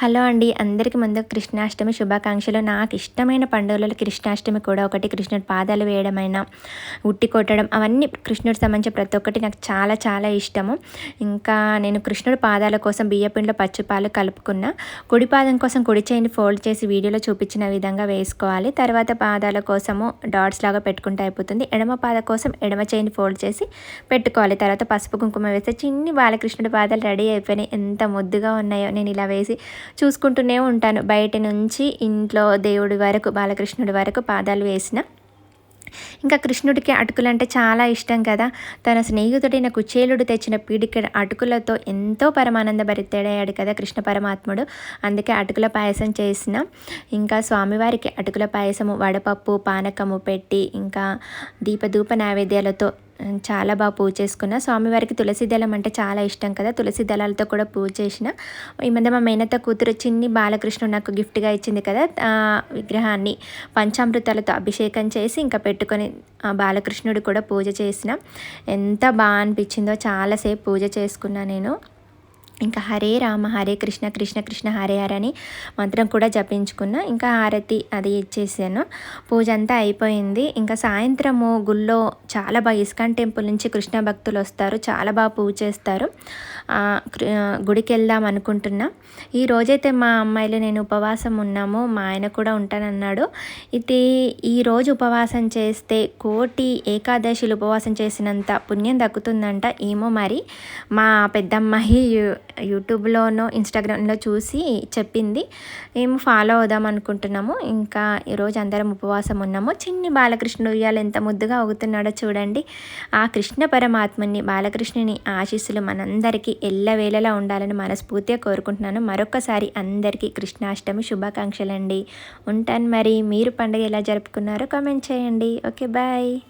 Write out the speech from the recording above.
Hello అండి అందరికీ ముందు కృష్ణాష్టమి శుభాకాంక్షలు. నాకు ఇష్టమైన పండుగలలో కృష్ణాష్టమి కూడా ఒకటి. కృష్ణుడి పాదాలు వేయడమైనా ఉట్టి కొట్టడం అవన్నీ కృష్ణుడికి సంబంధించిన ప్రతి ఒక్కటి నాకు చాలా చాలా ఇష్టము. ఇంకా నేను కృష్ణుడి పాదాల కోసం బియ్యపిండిలో పచ్చిపాలు కలుపుకున్న. కుడి పాదం కోసం కుడి చేయిని ఫోల్డ్ చేసి వీడియోలో చూపించిన విధంగా వేసుకోవాలి. తర్వాత పాదాల కోసము డాట్స్ లాగా పెట్టుకుంటే అయిపోతుంది. ఎడమ పాద కోసం ఎడమ చేయిని ఫోల్డ్ చేసి పెట్టుకోవాలి. తర్వాత పసుపు కుంకుమ వేస్తే చిన్ని బాలకృష్ణుడి పాదాలు రెడీ అయిపోయినాయి. ఎంత ముద్దుగా ఉన్నాయో నేను ఇలా వేసి చూసుకుంటూనే ఉంటాను. బయట నుంచి ఇంట్లో దేవుడి వరకు బాలకృష్ణుడి వరకు పాదాలు వేసిన. ఇంకా కృష్ణుడికి అటుకులు అంటే చాలా ఇష్టం కదా. తన స్నేహితుడైన కుచేలుడు తెచ్చిన పీడిక అటుకులతో ఎంతో పరమానంద భరితేడయ్యాడు కదా కృష్ణ పరమాత్ముడు. అందుకే అటుకుల పాయసం చేసిన. ఇంకా స్వామివారికి అటుకుల పాయసము వడపప్పు పానకము పెట్టి ఇంకా దీపధూప నైవేద్యాలతో చాలా బాగా పూజ చేసుకున్న. స్వామివారికి తులసి దళం అంటే చాలా ఇష్టం కదా. తులసి దళాలతో కూడా పూజ చేసిన. ఈ మధ్య మా మేనత కూతురు చిన్ని బాలకృష్ణుడు నాకు గిఫ్ట్గా ఇచ్చింది కదా. విగ్రహాన్ని పంచామృతాలతో అభిషేకం చేసి ఇంకా పెట్టుకొని బాలకృష్ణుడు కూడా పూజ చేసిన. ఎంత బాగా అనిపించిందో చాలాసేపు పూజ చేసుకున్నా నేను. ఇంకా హరే రామ హరే కృష్ణ కృష్ణ కృష్ణ హరే హరే అని మంత్రం కూడా జపించుకున్న. ఇంకా హారతి అది ఇచ్చేసాను. పూజ అంతా అయిపోయింది. ఇంకా సాయంత్రము గుళ్ళో చాలా బాగా ఇస్కాన్ టెంపుల్ నుంచి కృష్ణ భక్తులు వస్తారు. చాలా బాగా పూజ చేస్తారు. గుడికి వెళ్దాం అనుకుంటున్నా. ఈ రోజైతే మా అమ్మాయిలు నేను ఉపవాసం ఉన్నాము. మా ఆయన కూడా ఉంటానన్నాడు. ఇది ఈరోజు ఉపవాసం చేస్తే కోటి ఏకాదశిలు ఉపవాసం చేసినంత పుణ్యం దక్కుతుందంట. ఏమో మరి. మా పెద్దమ్మాయి యూట్యూబ్లోనో ఇన్స్టాగ్రామ్లో చూసి చెప్పింది. మేము ఫాలో అవుదాం అనుకుంటున్నాము. ఇంకా ఈరోజు అందరం ఉపవాసం ఉన్నాము. చిన్ని బాలకృష్ణుడు ఉయ్యాలు ఎంత ముద్దుగా అవుతున్నాడో చూడండి. ఆ కృష్ణ పరమాత్మని బాలకృష్ణుని ఆశీస్సులు మనందరికీ ఎల్లవేళలా ఉండాలని మనస్ఫూర్తిగా కోరుకుంటున్నాను. మరొకసారి అందరికీ కృష్ణాష్టమి శుభాకాంక్షలండి. ఉంటాను మరి. మీరు పండుగ ఎలా జరుపుకున్నారో కామెంట్ చేయండి. Okay bye.